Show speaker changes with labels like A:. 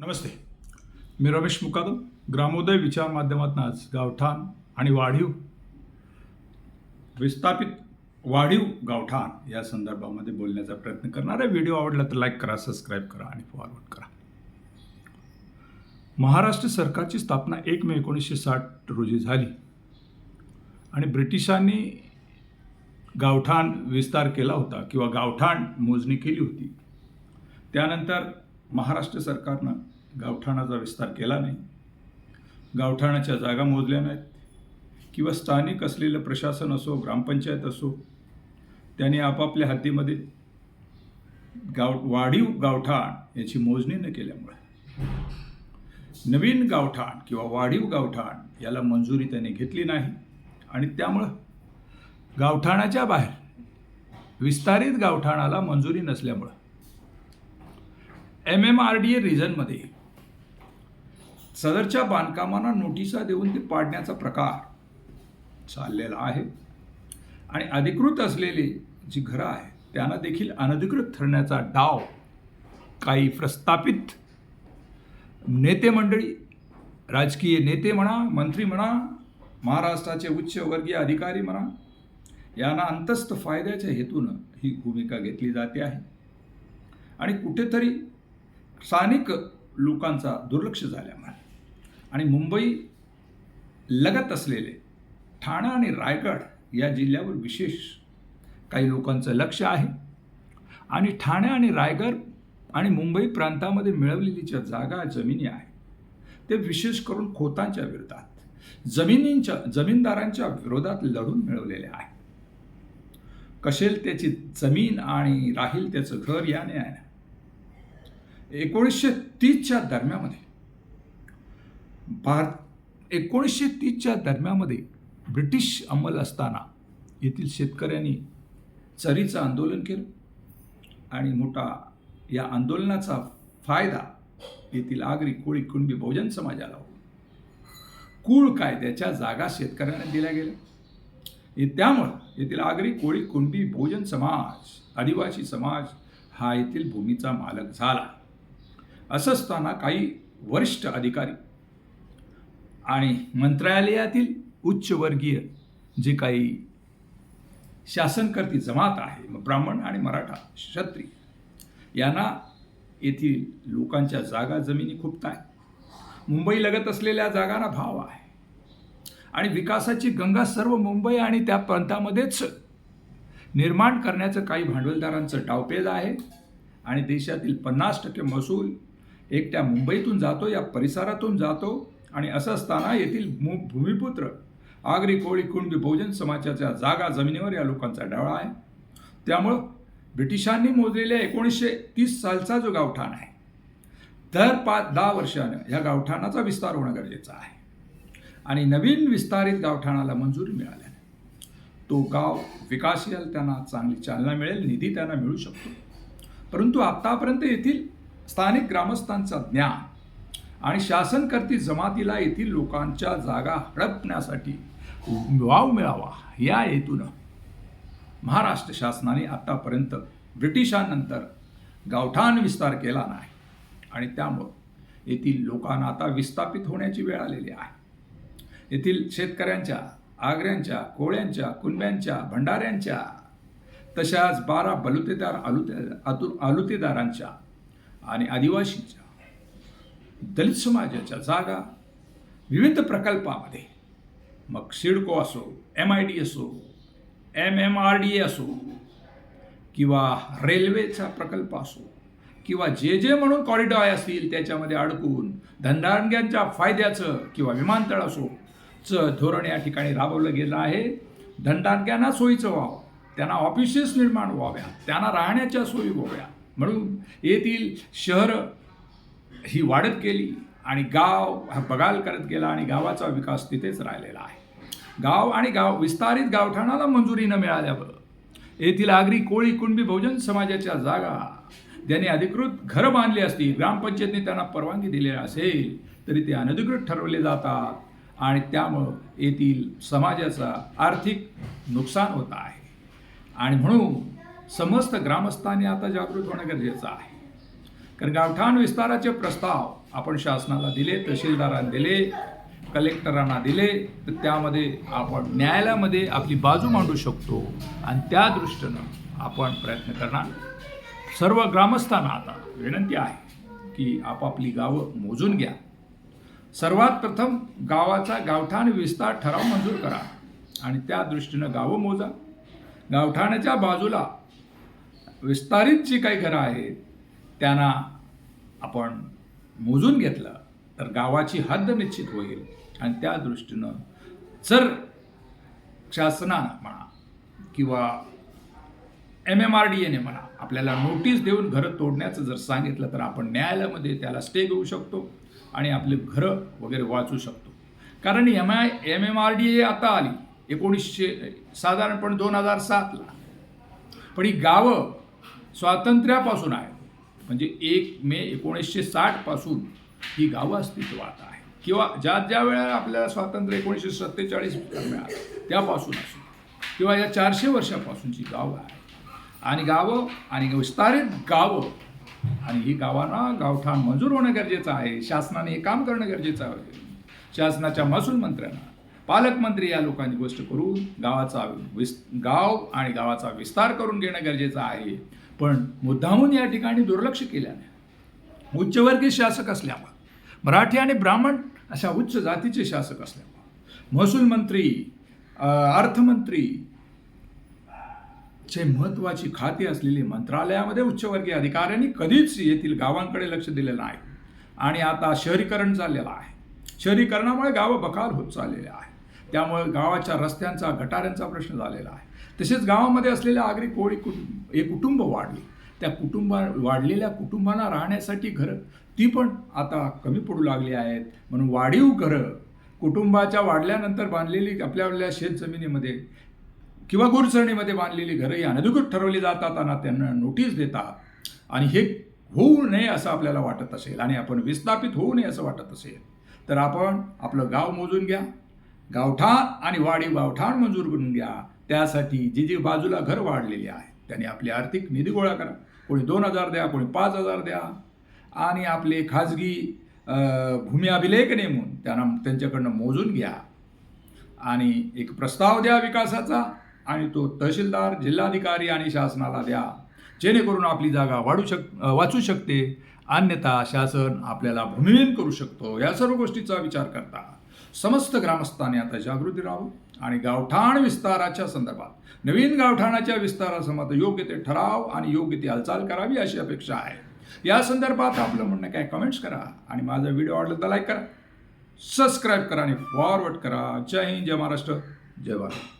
A: नमस्ते. मी रमेश मुकादम ग्रामोदय विचार माध्यमातून आज गावठाण आणि वाढीव विस्थापित वाढीव गावठाण या संदर्भामध्ये बोलण्याचा प्रयत्न करणार आहे. व्हिडिओ आवडला तर लाईक करा सबस्क्राईब करा आणि फॉरवर्ड करा. महाराष्ट्र सरकारची स्थापना एक मे एकोणीसशे साठ रोजी झाली आणि ब्रिटिशांनी गावठाण विस्तार केला होता किंवा गावठाण मोजणी केली होती. त्यानंतर महाराष्ट्र सरकारनं गावठाणाचा विस्तार केला नाही. गावठाणाच्या जागा मोजल्या नाहीत. किंवा स्थानिक असलेलं प्रशासन असो ग्रामपंचायत असो त्यांनी आपापल्या हद्दीमध्ये गाव वाढीव गावठाण याची मोजणी न केल्यामुळे. नवीन गावठाण किंवा वाढीव गावठाण याला मंजुरी त्यांनी घेतली नाही. आणि त्यामुळं गावठाणाच्या बाहेर विस्तारित गावठाणाला मंजुरी नसल्यामुळं M M R D A रिजनमध्ये सदरच्या बांधकामांना नोटिसा देऊन ते पाडण्याचा प्रकार चाललेला आहे. आणि अधिकृत असलेली जी घरं आहेत त्यांना देखील अनधिकृत ठरण्याचा डाव काही प्रस्थापित नेते मंडळी राजकीय नेते म्हणा मंत्री म्हणा महाराष्ट्राचे उच्चवर्गीय अधिकारी म्हणा यांना अंतस्थ फायद्याच्या हेतूनं ही भूमिका घेतली जाते आहे. आणि कुठेतरी स्थानिक लोकांचा दुर्लक्ष झाल्यामुळे. आणि मुंबई लगत असलेले ठाणा आणि रायगड या जिल्ह्यावर विशेष काही लोकांचं लक्ष आहे. आणि ठाणे आणि रायगड आणि मुंबई प्रांतामध्ये मिळवलेली ज्या जागा जमिनी आहे ते विशेष करून खोतांच्या विरोधात जमिनींच्या जमीनदारांच्या विरोधात लढून मिळवलेले आहे कशेल त्याची जमीन आणि राहील त्याचं घर याने आहे एकोणीसशे तीसच्या दरम्यामध्ये भारत एकोणीसशे तीसच्या दरम्यामध्ये ब्रिटिश अंमल असताना येथील शेतकऱ्यांनी चरीचं आंदोलन केलं आणि मोठा या आंदोलनाचा फायदा येथील आगरी कोळी कुणबी बहुजन समाजाला होता. कुळ कायद्याच्या जागा शेतकऱ्यांना दिल्या गेल्या. त्यामुळं येथील आगरी कोळी कुणबी बहुजन समाज आदिवासी समाज हा येथील भूमीचा मालक झाला. असं असताना काही वरिष्ठ अधिकारी आणि मंत्रालयातील उच्चवर्गीय जे काही शासनकर्ती जमात आहे ब्राह्मण आणि मराठा क्षत्रिय यांना येथील लोकांच्या जागा जमिनी खूप आहे मुंबई लगत असलेल्या जागांना भाव आहे. आणि विकासाची गंगा सर्व मुंबई आणि त्या प्रांतामध्येच निर्माण करण्याचं काही भांडवलदारांचं डावपेज आहे. आणि देशातील पन्नास टक्के महसूल एकट्या मुंबईतून जातो या परिसरातून जातो आणि असं असताना येथील मु भूमिपुत्र आगरी कोळी कुणबी बहुजन समाजाच्या जागा जमिनीवर या लोकांचा डावळा आहे. त्यामुळं ब्रिटिशांनी मोजलेल्या एकोणीसशे तीस सालचा जो गावठाण आहे दर पाच दहा वर्षानं ह्या गावठाणाचा विस्तार होणं गरजेचं आहे. आणि नवीन विस्तारित गावठाणाला मंजुरी मिळाल्याने तो गाव विकासेल त्यांना चांगली चालना मिळेल निधी त्यांना मिळू शकतो. परंतु आत्तापर्यंत येथील स्थानिक ग्रामस्थांचा ज्ञान आणि शासनकर्ती जमातीला येथील लोकांच्या जागा हडपण्यासाठी वाव मिळावा या हेतूनं महाराष्ट्र शासनाने आत्तापर्यंत ब्रिटिशांनंतर गावठाण विस्तार केला नाही. आणि त्यामुळं येथील लोकांना आता विस्थापित होण्याची वेळ आलेली आहे. येथील शेतकऱ्यांच्या आग्र्यांच्या कोळ्यांच्या कुंब्यांच्या भंडाऱ्यांच्या तशाच बारा बलुतेदार आलुते आतु आलुतेदारांच्या आणि आदिवासींच्या दलित समाजाच्या जागा विविध प्रकल्पामध्ये. मग सिडको असो एम आय डी असो M M R D A असो किंवा रेल्वेचा प्रकल्प असो किंवा जे जे म्हणून कॉरिडॉर असतील त्याच्यामध्ये अडकून धंदाणग्यांच्या फायद्याचं किंवा विमानतळ असो चं धोरण या ठिकाणी राबवलं गेलं आहे. धंदाणग्यांना सोयीचं व्हावं त्यांना ऑफिसेस निर्माण व्हाव्या त्यांना राहण्याच्या सोयी व्हाव्या म्हणून येथील शहरं ही वाढत गेली आणि गाव हा बगाल करत गेला आणि गावाचा विकास तिथेच राहिलेला आहे. गाव आणि गाव विस्तारित गावठाणाला मंजुरी न मिळाल्यावर येथील आगरी कोळी कुणबी बहुजन समाजाच्या जागा ज्यांनी अधिकृत घरं बांधली असती ग्रामपंचायतने त्यांना परवानगी दिलेली असेल तरी ते अनधिकृत ठरवले जातात आणि त्यामुळं येथील समाजाचा आर्थिक नुकसान होत आहे. आणि म्हणून समस्त ग्रामस्थांनी आता जागृत होणं गरजेचं आहे. कारण गावठाण विस्ताराचे प्रस्ताव आपण शासनाला दिले तहसीलदारांना दिले कलेक्टरांना दिले तर त्यामध्ये आपण न्यायालयामध्ये आपली बाजू मांडू शकतो आणि त्या दृष्टीनं आपण प्रयत्न करणार. सर्व ग्रामस्थांना आता विनंती आहे की आपापली गावं मोजून घ्या. सर्वात प्रथम गावाचा गावठाण विस्तार ठराव मंजूर करा आणि त्या दृष्टीनं गावं मोजा. गावठाणाच्या बाजूला विस्तारित जी काही घरं आहेत त्यांना आपण मोजून घेतलं तर गावाची हद्द निश्चित होईल. आणि त्या दृष्टीनं जर शासनानं म्हणा किंवा एम एम आर डी एने म्हणा आपल्याला नोटीस देऊन घरं तोडण्याचं जर सांगितलं तर आपण न्यायालयामध्ये त्याला स्टे घेऊ शकतो आणि आपले घरं वगैरे वाचू शकतो. कारण M I M M M R D A आली. एकोणीसशे साधारणपणे दोन हजार सातला. पण ही गावं स्वातंत्र्यापासून आहे. म्हणजे एक मे एकोणीसशे साठपासून ही गावं अस्तित्वात आहे किंवा ज्या ज्या वेळेला आपल्याला स्वातंत्र्य एकोणीसशे सत्तेचाळीस मिळालं त्यापासून असो किंवा या चारशे वर्षापासूनची गावं आहे आणि गावं आणि विस्तारित गावं आणि ही गावांना गावठाण मंजूर होणं गरजेचं आहे. शासनाने हे काम करणं गरजेचं आहे. शासनाच्या महसूल मंत्र्यांना पालकमंत्री या लोकांची गोष्ट करून गावाचा विस गाव आणि गावाचा विस्तार करून घेणं गरजेचं आहे. पण मुद्दामून या ठिकाणी दुर्लक्ष केल्याने उच्चवर्गीय शासक असल्यामुळे मराठी आणि ब्राह्मण अशा उच्च जातीचे शासक असल्यामुळे महसूल मंत्री अर्थमंत्री चे महत्त्वाची खाती असलेली मंत्रालयामध्ये उच्चवर्गीय अधिकाऱ्यांनी कधीच येथील गावांकडे लक्ष दिलेलं नाही. आणि आता शहरीकरण झालेलं आहे. शहरीकरणामुळे गावं बकार होत चाललेले आहे. त्यामुळे गावाच्या रस्त्यांचा गटाऱ्यांचा प्रश्न झालेला आहे. तसेच गावामध्ये असलेल्या आगरी कोळी कुटुंब हे कुटुंब वाढली. त्या कुटुंबा वाढलेल्या कुटुंबांना राहण्यासाठी घरं ती पण आता कमी पडू लागली आहेत. म्हणून वाढीव घरं कुटुंबाच्या वाढल्यानंतर बांधलेली आपल्या आपल्या शेतजमिनीमध्ये किंवा गुरचरणीमध्ये बांधलेली घरं ही अनधिकृत ठरवली जातात आणि त्यांना नोटीस देतात. आणि हे होऊ नये असं आपल्याला वाटत असेल आणि आपण विस्थापित होऊ नये असं वाटत असेल. तर आपण आपलं गाव मोजून घ्या. गावठाण आणि वाडी गावठाण मंजूर करून घ्या. त्यासाठी जी जी बाजूला घर वाढलेली आहे त्यांनी आपली आर्थिक निधी गोळा करा. कोणी दोन हजार द्या कोणी पाच हजार द्या. आणि आपले खाजगी भूमी अभिलेख नेमून त्यांना त्यांच्याकडनं मोजून घ्या. आणि एक प्रस्ताव द्या विकासाचा आणि तो तहसीलदार जिल्हाधिकारी आणि शासनाला द्या. जेणेकरून आपली जागा वाढू शक वाचू शकते. अन्यथा शासन आपल्याला भूमिहीन करू शकतो. या सर्व गोष्टीचा विचार करता. समस्त ग्रामस्थांनी आता जागृती राहावं आणि गावठाण विस्ताराच्या संदर्भात नवीन गावठाणाच्या विस्तारासमत योग्य ते ठराव आणि योग्य ती हालचाल करावी अशी अपेक्षा आहे. या संदर्भात आपलं म्हणणं काय कमेंट्स करा आणि माझा व्हिडिओ आवडला तर लाईक करा. सबस्क्राईब करा आणि फॉरवर्ड करा. जय हिंद जय महाराष्ट्र. जय भारत.